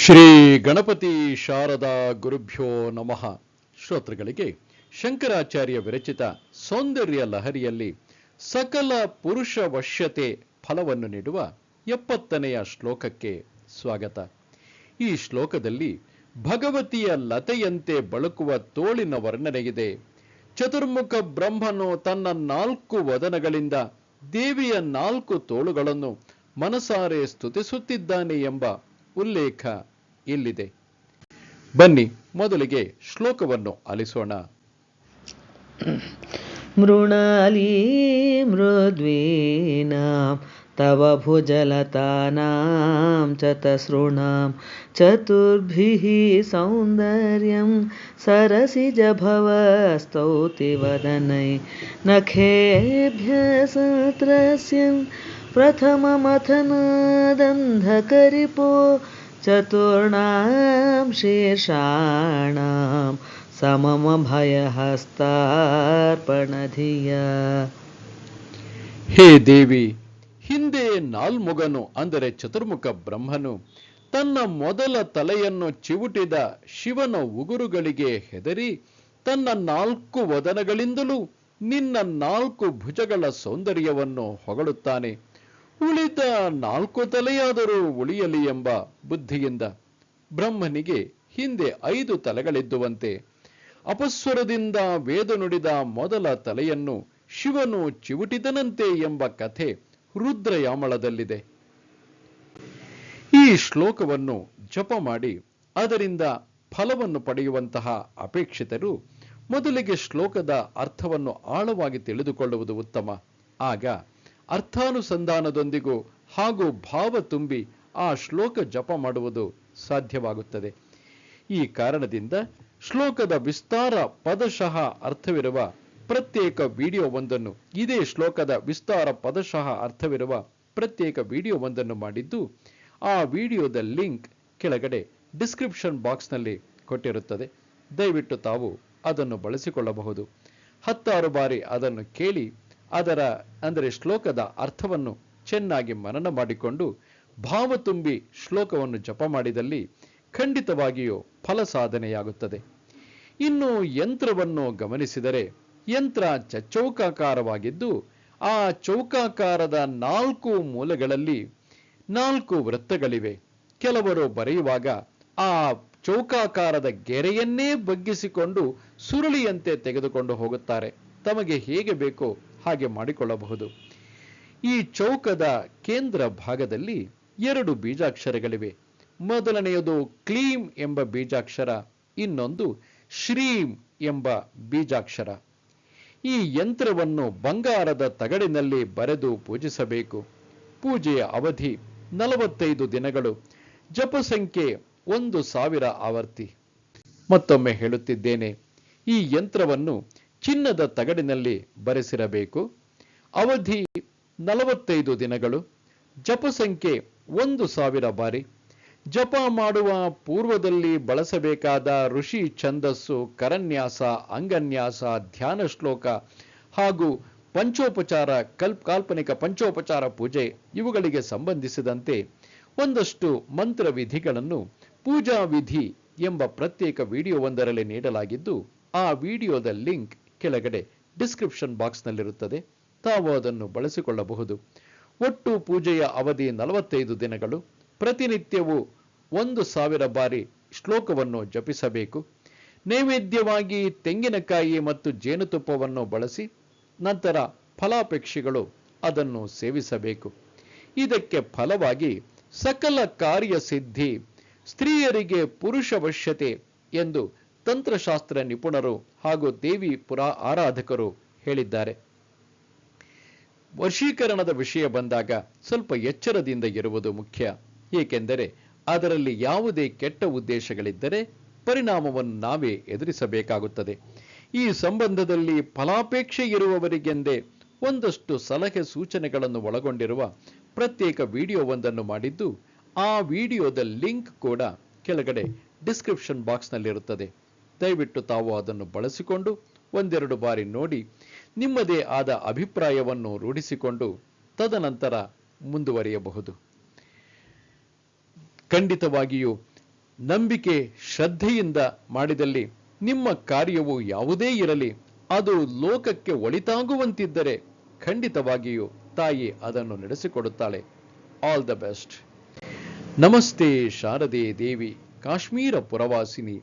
ಶ್ರೀ ಗಣಪತಿ ಶಾರದಾ ಗುರುಭ್ಯೋ ನಮಃ. ಶ್ರೋತೃಗಳಿಗೆ ಶಂಕರಾಚಾರ್ಯ ವಿರಚಿತ ಸೌಂದರ್ಯ ಲಹರಿಯಲ್ಲಿ ಸಕಲ ಪುರುಷ ವಶ್ಯತೆ ಫಲವನ್ನು ನೀಡುವ ಎಪ್ಪತ್ತನೆಯ ಶ್ಲೋಕಕ್ಕೆ ಸ್ವಾಗತ. ಈ ಶ್ಲೋಕದಲ್ಲಿ ಭಗವತಿಯ ಲತೆಯಂತೆ ಬಳಕುವ ತೋಳಿನ ವರ್ಣನೆಯಿದೆ. ಚತುರ್ಮುಖ ಬ್ರಹ್ಮನು ತನ್ನ ನಾಲ್ಕು ವದನಗಳಿಂದ ದೇವಿಯ ನಾಲ್ಕು ತೋಳುಗಳನ್ನು ಮನಸಾರೆ ಸ್ತುತಿಸುತ್ತಿದ್ದಾನೆ ಎಂಬ ಉಲ್ಲೇಖ ಇಲ್ಲಿದೆ ಬನ್ನಿ ಮೊದಲಿಗೆ ಶ್ಲೋಕವನ್ನು ಆಲಿಸೋಣ मृणाली मृद्वीनां तव भुजलतानां चतसृणां चतुर्भिः सौन्दर्यं सरसिजभवस्तौतिवदनै नखेभ्यः सत्रस्यं प्रथममथनादन्धकरिपो चतुर्णां शीर्षाणां ಸಮಮಭಯಹಸ್ತಾರ್ಪಣಧಿಯ ಹೇ ದೇವಿ ಹಿಂದೆ ನಾಲ್ಮುಗನು ಅಂದರೆ ಚತುರ್ಮುಖ ಬ್ರಹ್ಮನು ತನ್ನ ಮೊದಲ ತಲೆಯನ್ನು ಚಿವುಟಿದ ಶಿವನ ಉಗುರುಗಳಿಗೆ ಹೆದರಿ ತನ್ನ ನಾಲ್ಕು ವದನಗಳಿಂದಲೂ ನಿನ್ನ ನಾಲ್ಕು ಭುಜಗಳ ಸೌಂದರ್ಯವನ್ನು ಹೊಗಳುತ್ತಾನೆ ಉಳಿದ ನಾಲ್ಕು ತಲೆಯಾದರೂ ಉಳಿಯಲಿ ಎಂಬ ಬುದ್ಧಿಯಿಂದ ಬ್ರಹ್ಮನಿಗೆ ಹಿಂದೆ ಐದು ತಲೆಗಳಿದ್ದುವಂತೆ ಅಪಸ್ವರದಿಂದ ವೇದ ನುಡಿದ ಮೊದಲ ತಲೆಯನ್ನು ಶಿವನು ಚಿವುಟಿದನಂತೆ ಎಂಬ ಕಥೆ ರುದ್ರಯಾಮಳದಲ್ಲಿದೆ. ಈ ಶ್ಲೋಕವನ್ನು ಜಪ ಮಾಡಿ ಅದರಿಂದ ಫಲವನ್ನು ಪಡೆಯುವಂತಹ ಅಪೇಕ್ಷಿತರು ಮೊದಲಿಗೆ ಶ್ಲೋಕದ ಅರ್ಥವನ್ನು ಆಳವಾಗಿ ತಿಳಿದುಕೊಳ್ಳುವುದು ಉತ್ತಮ. ಆಗ ಅರ್ಥಾನುಸಂಧಾನದೊಂದಿಗೂ ಹಾಗೂ ಭಾವ ತುಂಬಿ ಆ ಶ್ಲೋಕ ಜಪ ಮಾಡುವುದು ಸಾಧ್ಯವಾಗುತ್ತದೆ. ಈ ಕಾರಣದಿಂದ ಶ್ಲೋಕದ ವಿಸ್ತಾರ ಪದಶಃ ಅರ್ಥವಿರುವ ಪ್ರತ್ಯೇಕ ವಿಡಿಯೋವೊಂದನ್ನು ಇದೇ ಶ್ಲೋಕದ ವಿಸ್ತಾರ ಪದಶಃ ಅರ್ಥವಿರುವ ಪ್ರತ್ಯೇಕ ವಿಡಿಯೋವೊಂದನ್ನು ಮಾಡಿದ್ದು, ಆ ವಿಡಿಯೋದ ಲಿಂಕ್ ಕೆಳಗಡೆ ಡಿಸ್ಕ್ರಿಪ್ಷನ್ ಬಾಕ್ಸ್ನಲ್ಲಿ ಕೊಟ್ಟಿರುತ್ತದೆ. ದಯವಿಟ್ಟು ತಾವು ಅದನ್ನು ಬಳಸಿಕೊಳ್ಳಬಹುದು. ಹತ್ತಾರು ಬಾರಿ ಅದನ್ನು ಕೇಳಿ ಅದರ, ಅಂದರೆ ಶ್ಲೋಕದ ಅರ್ಥವನ್ನು ಚೆನ್ನಾಗಿ ಮನನ ಮಾಡಿಕೊಂಡು ಭಾವ ತುಂಬಿ ಶ್ಲೋಕವನ್ನು ಜಪ ಮಾಡಿದಲ್ಲಿ ಖಂಡಿತವಾಗಿಯೂ ಫಲ ಸಾಧನೆಯಾಗುತ್ತದೆ. ಇನ್ನು ಯಂತ್ರವನ್ನು ಗಮನಿಸಿದರೆ ಯಂತ್ರ ಚೌಕಾಕಾರವಾಗಿದ್ದು ಆ ಚೌಕಾಕಾರದ ನಾಲ್ಕು ಮೂಲಗಳಲ್ಲಿ ನಾಲ್ಕು ವೃತ್ತಗಳಿವೆ. ಕೆಲವರು ಬರೆಯುವಾಗ ಆ ಚೌಕಾಕಾರದ ಗೆರೆಯನ್ನೇ ಬಗ್ಗಿಸಿಕೊಂಡು ಸುರುಳಿಯಂತೆ ತೆಗೆದುಕೊಂಡು ಹೋಗುತ್ತಾರೆ. ತಮಗೆ ಹೇಗೆ ಬೇಕೋ ಹಾಗೆ ಮಾಡಿಕೊಳ್ಳಬಹುದು. ಈ ಚೌಕದ ಕೇಂದ್ರ ಭಾಗದಲ್ಲಿ ಎರಡು ಬೀಜಾಕ್ಷರಗಳಿವೆ. ಮೊದಲನೆಯದು ಕ್ಲೀಂ ಎಂಬ ಬೀಜಾಕ್ಷರ, ಇನ್ನೊಂದು ಶ್ರೀಂ ಎಂಬ ಬೀಜಾಕ್ಷರ. ಈ ಯಂತ್ರವನ್ನು ಬಂಗಾರದ ತಗಡಿನಲ್ಲಿ ಬರೆದು ಪೂಜಿಸಬೇಕು. ಪೂಜೆಯ ಅವಧಿ ನಲವತ್ತೈದು ದಿನಗಳು, ಜಪ ಸಂಖ್ಯೆ ಒಂದು ಸಾವಿರ ಆವರ್ತಿ ಮತ್ತೊಮ್ಮೆ ಹೇಳುತ್ತಿದ್ದೇನೆ, ಈ ಯಂತ್ರವನ್ನು ಚಿನ್ನದ ತಗಡಿನಲ್ಲಿ ಬರೆಸಿರಬೇಕು. ಅವಧಿ ನಲವತ್ತೈದು ದಿನಗಳು. ಜಪ ಸಂಖ್ಯೆ ಒಂದು ಸಾವಿರ ಬಾರಿ. ಜಪ ಮಾಡುವ ಪೂರ್ವದಲ್ಲಿ ಬಳಸಬೇಕಾದ ಋಷಿ ಛಂದಸ್ಸು, ಕರನ್ಯಾಸ, ಅಂಗನ್ಯಾಸ, ಧ್ಯಾನ ಶ್ಲೋಕ ಹಾಗೂ ಪಂಚೋಪಚಾರ, ಕಲ್ಪ್, ಕಾಲ್ಪನಿಕ ಪಂಚೋಪಚಾರ ಪೂಜೆ ಇವುಗಳಿಗೆ ಸಂಬಂಧಿಸಿದಂತೆ ಒಂದಷ್ಟು ಮಂತ್ರ ವಿಧಿಗಳನ್ನು ಪೂಜಾ ವಿಧಿ ಎಂಬ ಪ್ರತ್ಯೇಕ ವಿಡಿಯೋವೊಂದರಲ್ಲಿ ನೀಡಲಾಗಿದ್ದು, ಆ ವಿಡಿಯೋದ ಲಿಂಕ್ ಕೆಳಗಡೆ ಡಿಸ್ಕ್ರಿಪ್ಷನ್ ಬಾಕ್ಸ್ನಲ್ಲಿರುತ್ತದೆ ತಾವು ಅದನ್ನು ಬಳಸಿಕೊಳ್ಳಬಹುದು. ಒಟ್ಟು ಪೂಜೆಯ ಅವಧಿ ನಲವತ್ತೈದು ದಿನಗಳು. ಪ್ರತಿನಿತ್ಯವೂ ಒಂದು ಸಾವಿರ ಬಾರಿ ಶ್ಲೋಕವನ್ನು ಜಪಿಸಬೇಕು. ನೈವೇದ್ಯವಾಗಿ ತೆಂಗಿನಕಾಯಿ ಮತ್ತು ಜೇನುತುಪ್ಪವನ್ನು ಬಳಸಿ, ನಂತರ ಫಲಾಪೇಕ್ಷಿಗಳು ಅದನ್ನು ಸೇವಿಸಬೇಕು. ಇದಕ್ಕೆ ಫಲವಾಗಿ ಸಕಲ ಕಾರ್ಯ ಸಿದ್ಧಿ ಸ್ತ್ರೀಯರಿಗೆ ಪುರುಷ ವಶ್ಯತೆ ಎಂದು ತಂತ್ರಶಾಸ್ತ್ರ ನಿಪುಣರು ಹಾಗೂ ದೇವಿ ಪುರಾ ಆರಾಧಕರು ಹೇಳಿದ್ದಾರೆ. ವಶೀಕರಣದ ವಿಷಯ ಬಂದಾಗ ಸ್ವಲ್ಪ ಎಚ್ಚರದಿಂದ ಇರುವುದು ಮುಖ್ಯ. ಏಕೆಂದರೆ ಅದರಲ್ಲಿ ಯಾವುದೇ ಕೆಟ್ಟ ಉದ್ದೇಶಗಳಿದ್ದರೆ ಪರಿಣಾಮವನ್ನು ನಾವೇ ಎದುರಿಸಬೇಕಾಗುತ್ತದೆ. ಈ ಸಂಬಂಧದಲ್ಲಿ ಫಲಾಪೇಕ್ಷೆ ಇರುವವರಿಗೆಂದೇ ಒಂದಷ್ಟು ಸಲಹೆ ಸೂಚನೆಗಳನ್ನು ಒಳಗೊಂಡಿರುವ ಪ್ರತ್ಯೇಕ ವಿಡಿಯೋವೊಂದನ್ನು ಮಾಡಿದ್ದು, ಆ ವಿಡಿಯೋದ ಲಿಂಕ್ ಕೂಡ ಕೆಳಗಡೆ ಡಿಸ್ಕ್ರಿಪ್ಷನ್ ಬಾಕ್ಸ್ನಲ್ಲಿರುತ್ತದೆ. ದಯವಿಟ್ಟು ತಾವು ಅದನ್ನು ಬಳಸಿಕೊಂಡು ಒಂದೆರಡು ಬಾರಿ ನೋಡಿ ನಿಮ್ಮದೇ ಆದ ಅಭಿಪ್ರಾಯವನ್ನು ರೂಢಿಸಿಕೊಂಡು ತದನಂತರ ಮುಂದುವರಿಯಬಹುದು. ಖಂಡಿತವಾಗಿಯೂ ನಂಬಿಕೆ, ಶ್ರದ್ಧೆಯಿಂದ ಮಾಡಿದಲ್ಲಿ ನಿಮ್ಮ ಕಾರ್ಯವು ಯಾವುದೇ ಇರಲಿ, ಅದು ಲೋಕಕ್ಕೆ ಒಳಿತಾಗುವಂತಿದ್ದರೆ ಖಂಡಿತವಾಗಿಯೂ ತಾಯಿ ಅದನ್ನು ನಡೆಸಿಕೊಡುತ್ತಾಳೆ. All the best. ನಮಸ್ತೆ ಶಾರದೆ ದೇವಿ, ಕಾಶ್ಮೀರ ಪುರವಾಸಿನಿ.